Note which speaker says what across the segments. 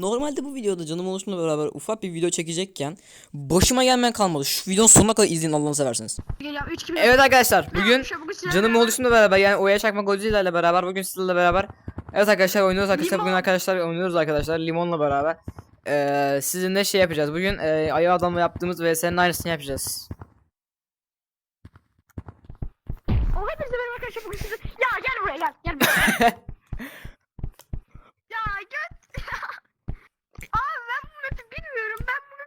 Speaker 1: Normalde bu videoda canım oluşumla beraber ufak bir video çekecekken başıma gelmeyen kalmadı. Şu videonun sonuna kadar izleyin Allah'ını seversiniz.
Speaker 2: Geliyorum 3 gibi.
Speaker 1: Evet arkadaşlar bugün canım oluşumla beraber yani Oya Çakma Godzilla ile beraber bugün sizlerle beraber Evet arkadaşlar oynuyoruz arkadaşlar bugün arkadaşlar oynuyoruz arkadaşlar limonla beraber ee, sizinle şey yapacağız bugün ee, ayı adamla yaptığımız VS'nin aynısını yapacağız
Speaker 2: O hepinize merhaba arkadaşlar bugün size... Ya gel buraya gel. Gel buraya. ya göt. Abi ben bu map'i bilmiyorum. Ben bunu...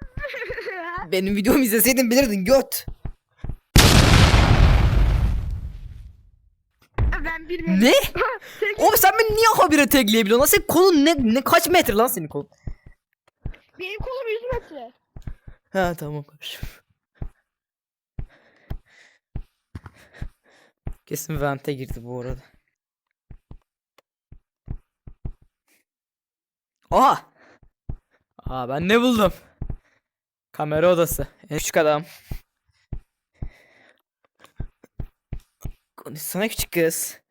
Speaker 1: Benim videomu izleseydin bilirdin göt
Speaker 2: ben bilmiyorum.
Speaker 1: Ne? Oğlum sen beni niye habire tagleyebiliyorsun lan senin kolun ne, ne kaç metre lan senin kolun
Speaker 2: Benim kolum 100 metre.
Speaker 1: Ha tamam kardeşim. Kesin vente girdi bu arada. Oha! Aa ben ne buldum? Kamera odası. En küçük adam. Konuşsana küçük kız.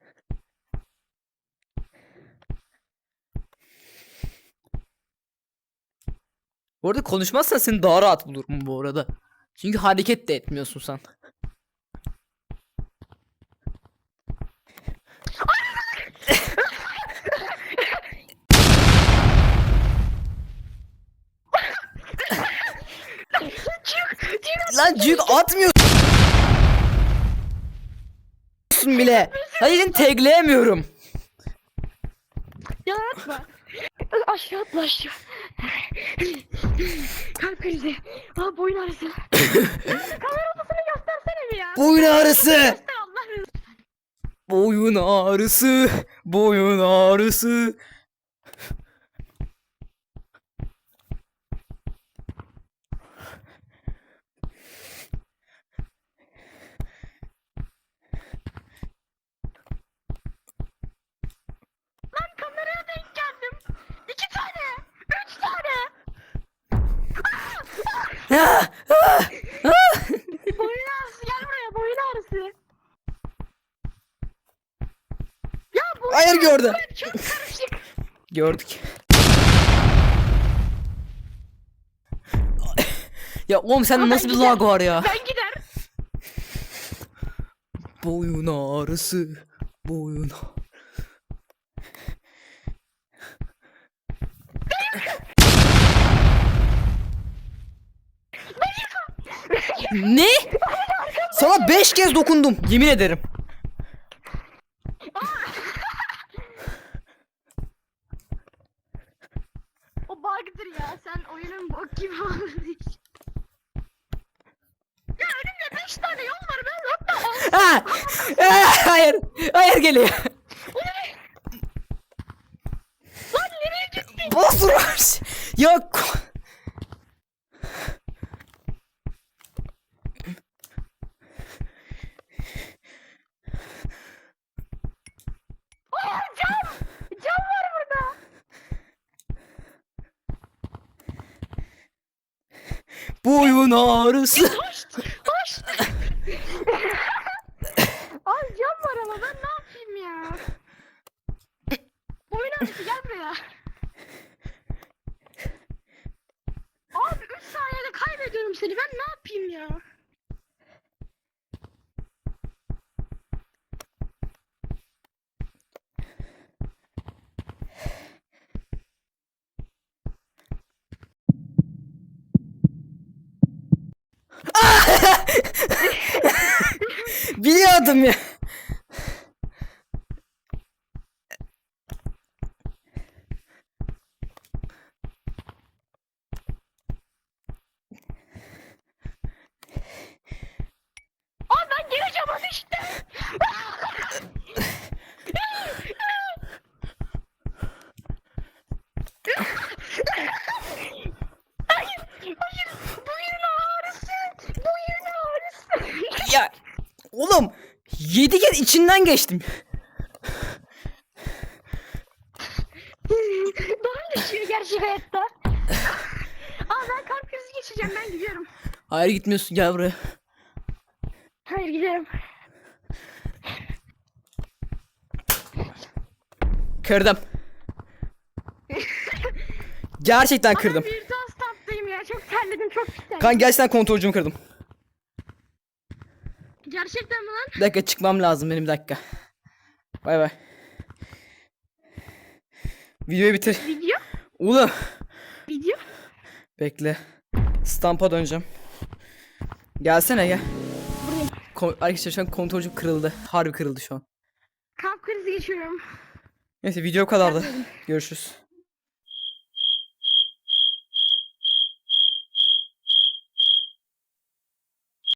Speaker 1: Bu arada konuşmazsan seni daha rahat bulurum bu arada. Çünkü hareket de etmiyorsun sen. Lan cük atmıyorsun bile. Hayır tagleyemiyorum.
Speaker 2: Ya atma. Aşağı atla aşağı. Kalp krizi. Aa boyun ağrısı. Kamera odasını göstersene bir ya.
Speaker 1: Boyun ağrısı. Boyun ağrısı. Boyun ağrısı. Ah, ah.
Speaker 2: Boyun ağrısı gel buraya boyun ağrısı. Ya boyun
Speaker 1: Hayır
Speaker 2: ağrısı
Speaker 1: gördü.
Speaker 2: Çok karışık.
Speaker 1: Gördük. Ya oğlum sen
Speaker 2: Aa,
Speaker 1: nasıl bir lag var ya?
Speaker 2: Ben gider.
Speaker 1: Boyun ağrısı. Boyun ağ- ne? Sana 5 kez dokundum. Yemin ederim.
Speaker 2: O bug'dır ya. Sen oyunun bok gibi için. Ya önümde 5 tane yol var. Ben hatta
Speaker 1: Ha! Ha, Hayır. Hayır geliyor.
Speaker 2: Lan nereye gittin?
Speaker 1: Bozulmuş. Ya ko-
Speaker 2: Aa cam. Cam var burada.
Speaker 1: Boyun ağrısı.
Speaker 2: Hoş. Hoş. Ay cam var ama ben ne yapayım ya? Boyun ağrısı gel buraya. Abi 3 saniyede kaybediyorum seni. Ben ne yapayım ya?
Speaker 1: Biliyordum ya.
Speaker 2: Abi ben. Hayır, hayır. Ağrısı. Ağrısı.
Speaker 1: Ya oğlum 7 kez içinden geçtim.
Speaker 2: Doğru geçiyor gerçek hayatta. Aa ben kalp krizi geçeceğim ben gidiyorum.
Speaker 1: Hayır gitmiyorsun gel buraya.
Speaker 2: Hayır gidiyorum.
Speaker 1: Kırdım. Gerçekten kırdım.
Speaker 2: Bir daha stamptayım ya. Çok terledim çok terledim.
Speaker 1: Kanka gerçekten kontrolcümü kırdım.
Speaker 2: Gerçekten mi lan?
Speaker 1: Bir dakika çıkmam lazım benim bir dakika. Bay bay. Videoyu bitir.
Speaker 2: Video?
Speaker 1: Oğlum.
Speaker 2: Video?
Speaker 1: Bekle. Stampa döneceğim. Gelsene gel.
Speaker 2: Buradayım.
Speaker 1: Ko- Arkadaşlar şu an kontrolcüm kırıldı. Harbi kırıldı şu an.
Speaker 2: Kalp krizi geçiriyorum.
Speaker 1: Neyse video bu kadardı. Görüşürüz.